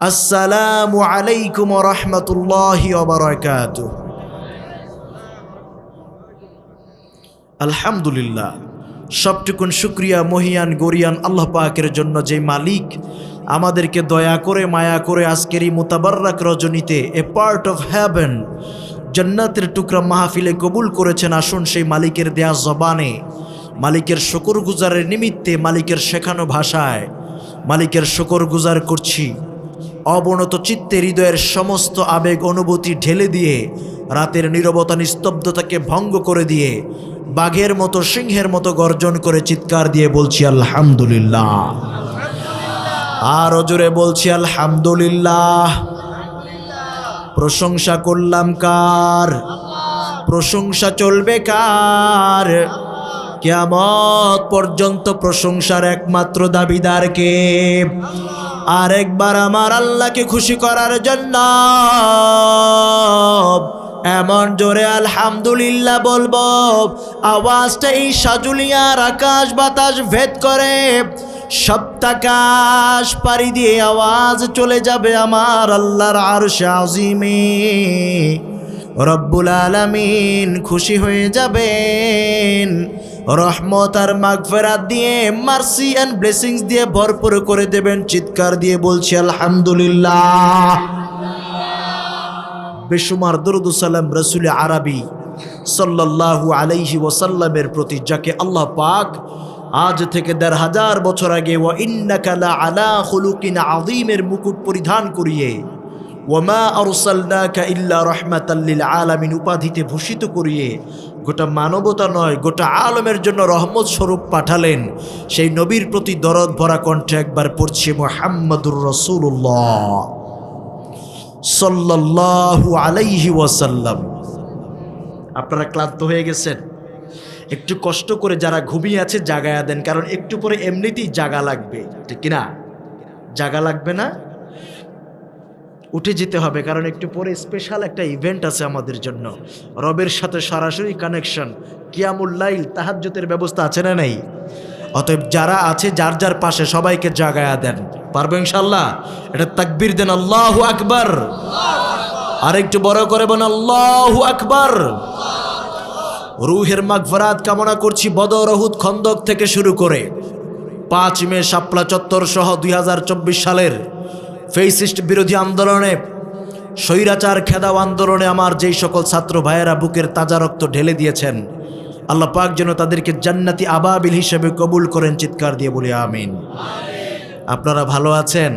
আসসালামু আলাইকুম রহমতুল্লাহি ওবরাকাত আলহামদুলিল্লাহ, সবটুকুন শুক্রিয়া, মহিয়ান, গরিয়ান আল্লাহ পাকের জন্য যে মালিক আমাদেরকে দয়া করে, মায়া করে আজকের এই মোতাবার্রাক রজনীতে এ পার্ট অফ হ্যাভেন জান্নাতের টুকরা মাহফিলে কবুল করেছেন। আসুন সেই মালিকের দেয়া জবানে, মালিকের শকর গুজারের নিমিত্তে মালিকের শেখানো ভাষায় মালিকের শকর গুজার করছি। অবনত চিত্তে হৃদয়ের সমস্ত আবেগ অনুভূতি ঢেলে দিয়ে, রাতের নীরবতা নিস্তব্ধতাকে ভঙ্গ করে দিয়ে, বাঘের মতো, সিংহের মতো গর্জন করে চিৎকার দিয়ে বলছি, আলহামদুলিল্লাহ। আরও জোরে বলছি, আলহামদুলিল্লাহ। প্রশংসা করলাম কার? প্রশংসা চলবে কার? কেমত পর্যন্ত প্রশংসার একমাত্র দাবিদারকে আরেকবার আমার আল্লাহকে খুশি করার জন্য। এমন জোরে আলহামদুলিল্লাহ বলব, আওয়াজটা এই সাজুলিয়ার আকাশ বাতাস ভেদ করে, সপ্তাকাশ পাড়ি দিয়ে আওয়াজ চলে যাবে আমার আল্লাহর আরশে আজিমে। রব্বুল আলামিন খুশি হয়ে যাবেন। রহমত আর মাগফেরাত দিয়ে, মার্সি অ্যান্ড ব্লেসিংস দিয়ে ভরপুর করে দেবেন, চিৎকার দিয়ে বলছি আলহামদুলিল্লাহ। বেশুমার দরুদুসাল্লাম রসুল আরবি সাল্লাল্লাহু আলাইহি ওয়াসাল্লামের প্রতি, যাকে আল্লাহ পাক আজ থেকে দেড় হাজার বছর আগে, ওয়া ইন্নাকালা আলা খুলুকিন আযীমের মুকুট পরিধান করিয়ে ওয়ামা আরসালনাকা ইল্লা রহমাতাল্লিল আলামিন উপাধিতে ভূষিত করিয়ে গোটা মানবতা নয়, গোটা আলমের জন্য রহমত স্বরূপ পাঠালেন। সেই নবীর প্রতি দরদ ভরা কণ্ঠে একবার পড়ছে, মোহাম্মদুর রসুল্লাহ সাল্লাল্লাহু আলাইহি ওয়াসাল্লাম। আপনারা ক্লান্ত হয়ে গেছেন? একটু কষ্ট করে যারা ঘুমিয়ে আছে জাগায়া দেন, কারণ একটু পরে এমনিতেই জাগা লাগবে। ঠিক কিনা? জাগা লাগবে না? উঠে যেতে হবে, কারণ একটু পরে স্পেশাল একটা ইভেন্ট আছে আমাদের জন্য। রবের সাথে সরাসরি কানেকশন কিয়ামুল্লাইল তাহাজ্যতের ব্যবস্থা আছে না নেই? অতএব যারা আছে, যার যার পাশে সবাইকে জাগায়া দেন। পারব ইনশাল্লাহ এটা তাকবির দেন, আল্লাহু আকবার। আরেকটু বড় করে বলেন, আল্লাহু আকবার। রুহের মাগফরাত কামনা করছি বদর অহুদ খন্দক থেকে শুরু করে। পাঁচ মে শাপলা চত্বর সহ দুই হাজার চব্বিশ সালের ফেসিস্ট বিরোধী আন্দোলনে, স্বৈরাচার খেদাও আন্দোলনে আমার যেই সকল ছাত্র ভাইয়েরা বুকের তাজা রক্ত ঢেলে দিয়েছেন, আল্লাহ পাক যেন তাদেরকে জান্নাতি আবাবিল হিসেবে কবুল করেন, চিৎকার দিয়ে বলি, আমিন। আপনারা ভালো আছেন?